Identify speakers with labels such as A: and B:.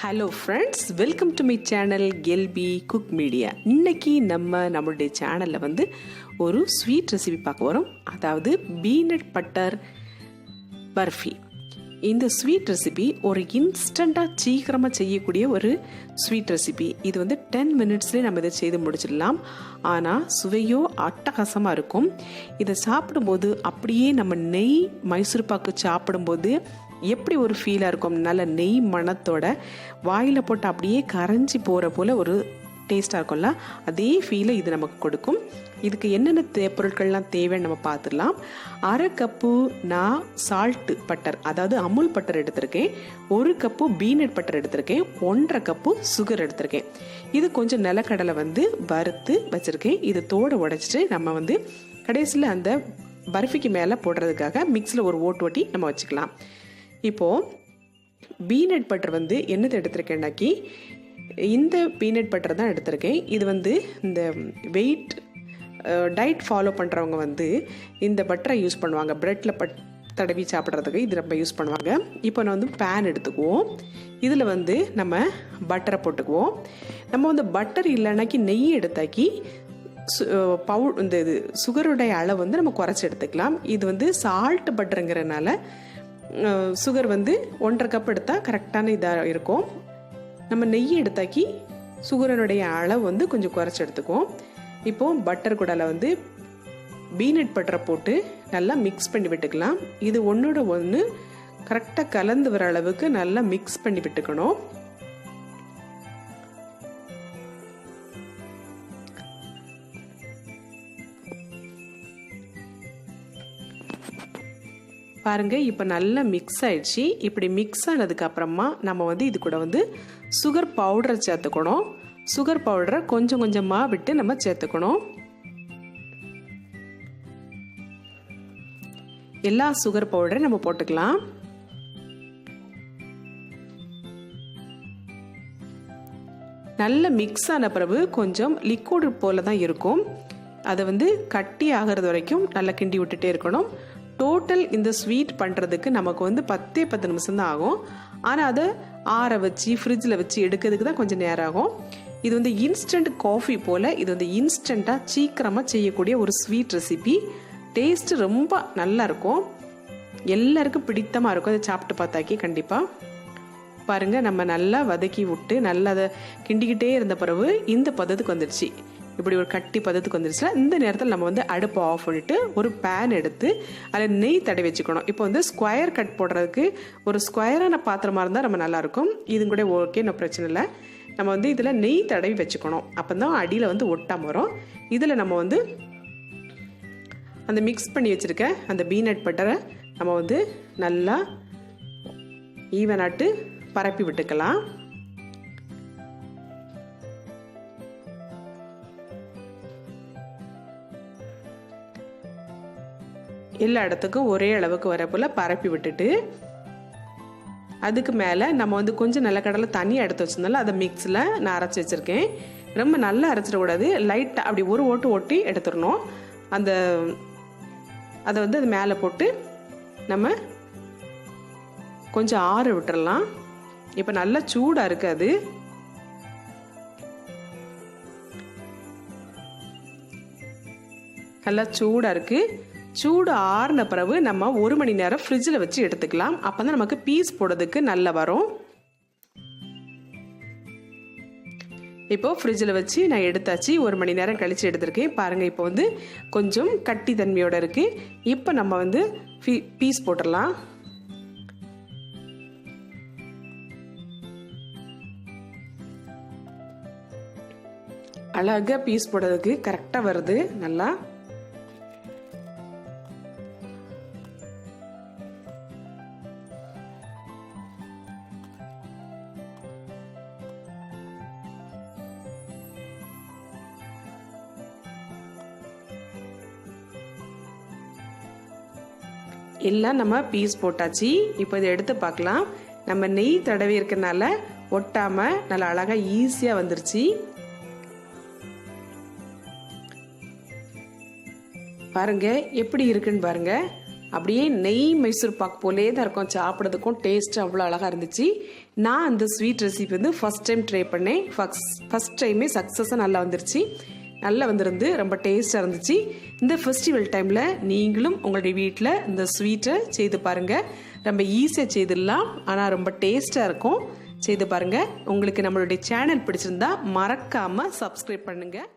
A: Hello friends welcome to my channel kelpie cook media இன்னைக்கு நம்ம நம்மளுடைய சேனலில் வந்து ஒரு ஸ்வீட் ரெசிபி பார்க்க வரோம் அதாவது பீனட் பட்டர் பர்ஃபி. இந்த ஸ்வீட் ரெசிபி ஒரு இன்ஸ்டண்ட்டாக சீக்கிரமாக செய்யக்கூடிய ஒரு ஸ்வீட் ரெசிபி இது வந்து டென் மினிட்ஸ்லேயே நம்ம இதை செய்து முடிச்சிடலாம். ஆனால் சுவையோ அட்டகாசமாக இருக்கும். இதை சாப்பிடும்போது அப்படியே நம்ம நெய் மைசூர் பாக்கு சாப்பிடும்போது எப்படி ஒரு ஃபீலாக இருக்கும்? நல்ல நெய் மணத்தோட வாயில் போட்டு அப்படியே கரைஞ்சி போகிற போல் ஒரு டேஸ்ட்டாக இருக்கும்ல? அதே ஃபீலை இது நமக்கு கொடுக்கும். இதுக்கு என்னென்ன தே பொருட்கள்லாம் தேவைன்னு நம்ம பார்த்துடலாம் அரை கப்பு நான் சால்ட்டு பட்டர் அதாவது அமுல் பட்டர் எடுத்திருக்கேன். ஒரு கப்பு பீனட் பட்டர் எடுத்திருக்கேன். ஒன்றரை கப்பு சுகர் எடுத்திருக்கேன். இது கொஞ்சம் நிலக்கடலை வந்து வறுத்து வச்சுருக்கேன். இது தோடு உடைச்சிட்டு நம்ம வந்து கடைசியில் அந்த பர்ஃபிக்கு மேலே போடுறதுக்காக மிக்ஸில் ஒரு ஓட்டு ஓட்டி நம்ம வச்சுக்கலாம். இப்போது பீனட் பட்டர் வந்து என்னது எடுத்திருக்கேன்னாக்கி இந்த பீனட் பட்டர் தான் எடுத்திருக்கேன். இது வந்து இந்த வெயிட் டயட் ஃபாலோ பண்ணுறவங்க வந்து இந்த பட்டரை யூஸ் பண்ணுவாங்க. ப்ரெட்டில் பட் தடவி சாப்பிட்றதுக்கு இது நம்ம யூஸ் பண்ணுவாங்க. இப்போ நான் வந்து பேன் எடுத்துக்குவோம். இதில் வந்து நம்ம பட்டரை போட்டுக்குவோம். நம்ம வந்து பட்டர் இல்லைனாக்கி நெய் எடுத்தாக்கி பவு இந்த இது சுகருடைய அளவு வந்து நம்ம குறைச்சி எடுத்துக்கலாம். இது வந்து சால்ட் பட்டருங்கிறனால சுகர் வந்து ஒன்றரை கப் எடுத்தால் கரெக்டான இதாக இருக்கும். நம்ம நெய் எடுத்தாக்கி சுகரனுடைய அளவு வந்து கொஞ்சம் குறைச்சி எடுத்துக்குவோம். இப்போது பட்டர் குடலை வந்து பீனட் பட்டரை போட்டு நல்லா மிக்ஸ் பண்ணி விட்டுக்கலாம். இது ஒன்றோட ஒன்று கரெக்டாக கலந்து வர அளவுக்கு நல்லா மிக்ஸ் பண்ணி விட்டுக்கணும். பாருங்க இப்போ நல்லா மிக்ஸ் ஆயிடுச்சு. இப்படி மிக்ஸ் ஆனதுக்கு அப்புறமா நம்ம வந்து இது கூட வந்து சுகர் பவுடரை சேர்த்துக்கணும். சுகர் பவுடரை கொஞ்சம் கொஞ்சமாக விட்டு நம்ம சேர்த்துக்கணும். எல்லா சுகர் பவுடரையும் நம்ம போட்டுக்கலாம். நல்ல மிக்ஸ் ஆன பிறகு கொஞ்சம் லிக்விட் போல தான் இருக்கும். அதை வந்து கட்டி ஆகிறது வரைக்கும் நல்லா கிண்டி விட்டுட்டே இருக்கணும். டோட்டல் இந்த ஸ்வீட் பண்ணுறதுக்கு நமக்கு வந்து பத்தே பத்து நிமிஷம் தான் ஆகும். ஆனால் அதை ஆற வச்சு ஃப்ரிட்ஜில் வச்சு எடுக்கிறதுக்கு தான் கொஞ்சம் நேரம் ஆகும். இது வந்து இன்ஸ்டன்ட் காஃபி போல் இது வந்து இன்ஸ்டண்ட்டாக சீக்கிரமாக செய்யக்கூடிய ஒரு ஸ்வீட் ரெசிபி டேஸ்ட்டு ரொம்ப நல்லா இருக்கும். எல்லாருக்கும் பிடித்தமாக இருக்கும். அதை சாப்பிட்டு பார்த்தாக்கி கண்டிப்பாக பாருங்கள் நம்ம நல்லா வதக்கி விட்டு நல்லா அதை கிண்டிக்கிட்டே இருந்த பிறகு இந்த பதத்துக்கு வந்துடுச்சு. இப்படி ஒரு கட்டி பதத்துக்கு வந்துருச்சுல இந்த நேரத்தில் நம்ம வந்து அடுப்பை ஆஃப் பண்ணிட்டு ஒரு பேன் எடுத்து அதில் நெய் தடவி வச்சுக்கணும். இப்போ வந்து ஸ்கொயர் கட் போடுறதுக்கு ஒரு ஸ்கொயரான பாத்திரமாக இருந்தால் நம்ம நல்லாயிருக்கும் இது கூட ஓகே no பிரச்சனை இல்லை. நம்ம வந்து இதில் நெய் தடவி வச்சுக்கணும். அப்போ தான் அடியில் வந்து ஒட்டாம வரும். இதில் நம்ம வந்து அந்த மிக்ஸ் பண்ணி வச்சுருக்க அந்த பீனட் பட்டரை நம்ம வந்து நல்லா ஈவனாட்டு பரப்பி விட்டுக்கலாம். எல்லா இடத்துக்கும் ஒரே அளவுக்கு வர போல் பரப்பி விட்டுட்டு அதுக்கு மேலே நம்ம வந்து கொஞ்சம் நிலக்கடலை தண்ணி எடுத்து வச்சிருந்தால அதை மிக்ஸில் நான் அரைச்சி வச்சுருக்கேன். ரொம்ப நல்லா அரைச்சிடக்கூடாது லைட்டாக அப்படி ஒரு ஓட்டு ஒட்டி எடுத்துடணும். அந்த அதை வந்து அது மேலே போட்டு நம்ம கொஞ்சம் ஆற விட்டுறலாம். இப்போ நல்லா சூடாக இருக்குது அது. நல்லா சூடாக இருக்குது சூடு ஆறின பிறகு நம்ம ஒரு மணி நேரம் ஃப்ரிட்ஜில் வச்சு எடுத்துக்கலாம். அப்போ தான் நமக்கு பீஸ் போடுறதுக்கு நல்லா வரும். இப்போது ஃப்ரிட்ஜில் வச்சு நான் எடுத்தாச்சு. ஒரு மணி நேரம் கழித்து எடுத்திருக்கேன். பாருங்கள் இப்போ வந்து கொஞ்சம் கட்டி தன்மையோடு இருக்குது இப்போ நம்ம வந்து ஃபீ பீஸ் போட்டுடலாம் அழகாக பீஸ் போடுறதுக்கு கரெக்டாக வருது. நல்லா எல்லாம் நம்ம பீஸ் போட்டாச்சு. இப்போ இதை எடுத்து பார்க்கலாம். நம்ம நெய் தடவி இருக்கனால ஒட்டாமல் நல்லா அழகாக ஈஸியாக வந்துருச்சு. பாருங்க எப்படி இருக்குன்னு பாருங்க. அப்படியே நெய் மைசூர் பாக் போலே தான் இருக்கும். சாப்பிட்றதுக்கும் டேஸ்ட் அவ்வளோ அழகாக இருந்துச்சு. நான் அந்த ஸ்வீட் ரெசிபி வந்து ஃபஸ்ட் டைம் ட்ரை பண்ணேன். ஃபஸ்ட் ஃபஸ்ட் டைமே சக்ஸஸாக நல்லா வந்துருச்சு. நல்லா வந்திருந்து ரொம்ப டேஸ்ட்டாக இருந்துச்சு. இந்த ஃபெஸ்டிவல் டைமில் நீங்களும் உங்களுடைய வீட்டில் இந்த ஸ்வீட்டை செய்து பாருங்கள் ரொம்ப ஈஸியாக செய்திடலாம். ஆனால் ரொம்ப டேஸ்ட்டாக இருக்கும். செய்து பாருங்கள் உங்களுக்கு நம்மளுடைய சேனல் பிடிச்சிருந்தா மறக்காமல் சப்ஸ்கிரைப் பண்ணுங்கள்